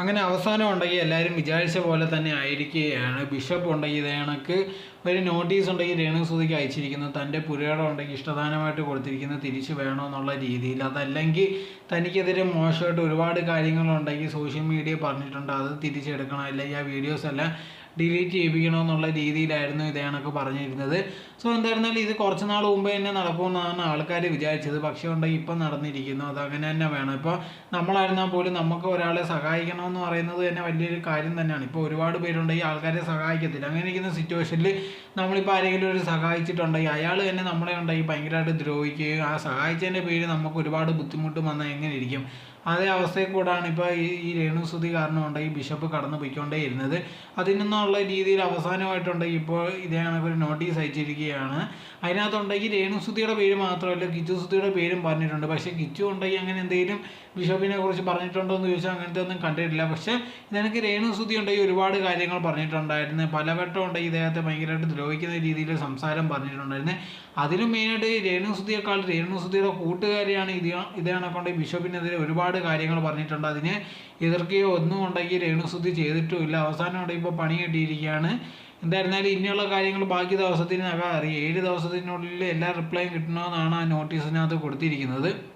അങ്ങനെ അവസാനം ഉണ്ടെങ്കിൽ എല്ലാവരും വിചാരിച്ച പോലെ തന്നെ ആയിരിക്കുകയാണ്. ബിഷപ്പ് ഉണ്ടെങ്കിൽ ഇതേ ഒരു നോട്ടീസ് ഉണ്ടെങ്കിൽ രേണുസുതിക്ക് അയച്ചിരിക്കുന്നത് തന്റെ പുരയുടെ ഉണ്ടെങ്കിൽ ഇഷ്ടദാനമായിട്ട് കൊടുത്തിരിക്കുന്നത് തിരിച്ചു വേണമെന്നുള്ള രീതിയിൽ. അതല്ലെങ്കിൽ തനിക്കെതിരെ മോശമായിട്ട് ഒരുപാട് കാര്യങ്ങളുണ്ടെങ്കിൽ സോഷ്യൽ മീഡിയ പറഞ്ഞിട്ടുണ്ട്. അത് തിരിച്ചെടുക്കണം. അല്ലെങ്കിൽ ആ വീഡിയോസ് എല്ലാം ഡിലീറ്റ് ചെയ്യിപ്പിക്കണമെന്നുള്ള രീതിയിലായിരുന്നു ഇതേ പറഞ്ഞിരുന്നത്. സോ എന്തായിരുന്നാലും ഇത് കുറച്ച് നാൾ മുമ്പ് തന്നെ നടക്കുമെന്നാണ് ആൾക്കാർ വിചാരിച്ചത്. പക്ഷേ ഉണ്ടെങ്കിൽ ഇപ്പം നടന്നിരിക്കുന്നു. അത് അങ്ങനെ തന്നെ വേണം. ഇപ്പോൾ നമ്മളായിരുന്നാൽ പോലും നമുക്ക് ഒരാളെ സഹായിക്കണമെന്ന് പറയുന്നത് തന്നെ വലിയൊരു കാര്യം തന്നെയാണ്. ഇപ്പോൾ ഒരുപാട് പേരുണ്ടെങ്കിൽ ആൾക്കാരെ സഹായിക്കത്തില്ല. അങ്ങനെ ഇരിക്കുന്ന സിറ്റുവേഷനിൽ നമ്മളിപ്പോൾ ആരെങ്കിലും ഒരു സഹായിച്ചിട്ടുണ്ടെങ്കിൽ അയാൾ തന്നെ നമ്മളെ ഉണ്ടെങ്കിൽ ഭയങ്കരമായിട്ട് ദ്രോഹിക്കുകയും ആ സഹായിച്ചതിന്റെ പേര് നമുക്ക് ഒരുപാട് ബുദ്ധിമുട്ടും വന്നാൽ എങ്ങനെ ഇരിക്കും? അതേ അവസ്ഥയിൽ കൂടാണ് ഇപ്പോൾ ഈ ഈ കാരണം ഈ ബിഷപ്പ് കടന്നു പോയിക്കൊണ്ടേ ഇരുന്നത് അതിൽ നിന്നുള്ള രീതിയിൽ അവസാനമായിട്ടുണ്ടെങ്കിൽ ഇപ്പോൾ ഇതേ ഒരു നോട്ടീസ് അയച്ചിരിക്കുകയാണ്. അതിനകത്തുണ്ടെങ്കിൽ രേണുസുതിയുടെ പേര് മാത്രമല്ല കിച്ചു സുതിയുടെ പേരും പറഞ്ഞിട്ടുണ്ട്. പക്ഷേ കിച്ചു ഉണ്ടെങ്കിൽ അങ്ങനെ എന്തെങ്കിലും ബിഷപ്പിനെ കുറിച്ച് പറഞ്ഞിട്ടുണ്ടോ എന്ന് ചോദിച്ചാൽ അങ്ങനത്തെ ഒന്നും കണ്ടിട്ടില്ല. പക്ഷേ ഇതെനിക്ക് രേണുസുതി ഉണ്ടെങ്കിൽ ഒരുപാട് കാര്യങ്ങൾ പറഞ്ഞിട്ടുണ്ടായിരുന്നു. പലവട്ടം ഉണ്ടെങ്കിൽ ഇദ്ദേഹത്തെ ഭയങ്കരമായിട്ട് ദ്രോഹിക്കുന്ന രീതിയിൽ സംസാരം പറഞ്ഞിട്ടുണ്ടായിരുന്നു. അതിലും മെയിനായിട്ട് രേണുസുതിയേക്കാൾ രേണുസുതിയുടെ കൂട്ടുകാരിയാണ് ഇത് ഇതേ കണക്കൊണ്ട്. ബിഷപ്പിനെതിരെ ഒരുപാട് കാര്യങ്ങൾ പറഞ്ഞിട്ടുണ്ട്. അതിനെ എതിർക്കുകയോ ഒന്നും ഉണ്ടെങ്കിൽ രേണുസുദ്ധി ചെയ്തിട്ടുമില്ല. അവസാനം ഉണ്ടെങ്കിൽ ഇപ്പോൾ പണി കിട്ടിയിരിക്കുകയാണ്. എന്തായിരുന്നാലും ഇനിയുള്ള കാര്യങ്ങൾ ബാക്കി ദിവസത്തിനകം അറിയാം. ഏഴ് ദിവസത്തിനുള്ളിൽ എല്ലാ റിപ്ലൈയും കിട്ടണമെന്നാണ് ആ നോട്ടീസിനകത്ത് കൊടുത്തിരിക്കുന്നത്.